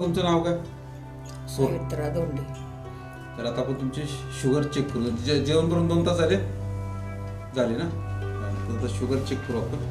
तुमचं नाव काय? सुमित्रा दोंडे तर आता आपण तुमची शुगर चेक करू. जे जेवण करून दोन तास झाले? झाले ना? आता शुगर चेक करू आपण.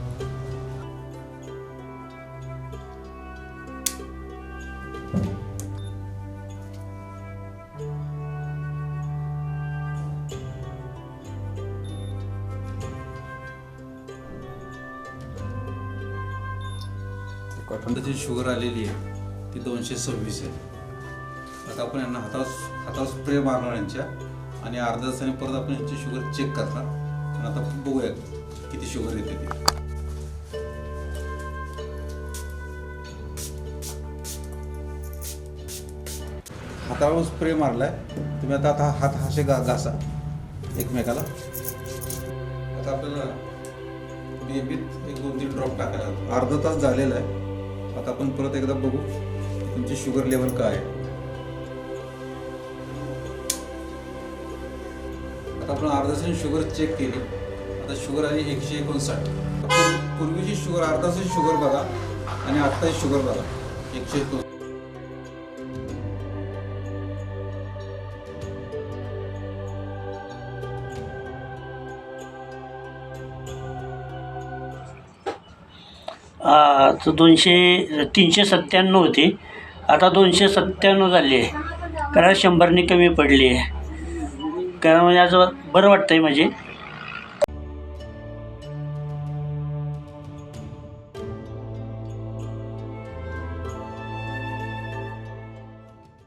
कॉटनची शुगर आलेली आहे ती दोनशे सव्वीस आहे. आता आपण यांना हातावर हातावर स्प्रे मारणार यांच्या. आणि अर्ध्या तासाने परत आपण यांची शुगर चेक करणार. आणि आता आपण बघूया किती शुगर येते ती. हातावर स्प्रे मारलाय. तुम्ही आता आता हात हाशे गा घासा एकमेकाला. आता आपल्याला नियमित एक दोन तीन ड्रॉप टाकायला अर्धा तास झालेला आहे. आता आपण परत एकदा बघू. तुमची शुगर लेवल काय? आहे आता आपण अर्धा शुगर चेक केली. आता शुगर आली एकशे एकोणसाठ. पूर्वीची शुगर अर्धा शुगर बघा आणि आत्ताची शुगर बघा. एकशे एकोण दोनशे तीनशे सत्त्याण्णव होती. आता दोनशे सत्त्याण्णव झाली. आहे कारण शंभरने कमी पडली. आहे कारण म्हणजे आज बरं वाटतं आहे म्हणजे.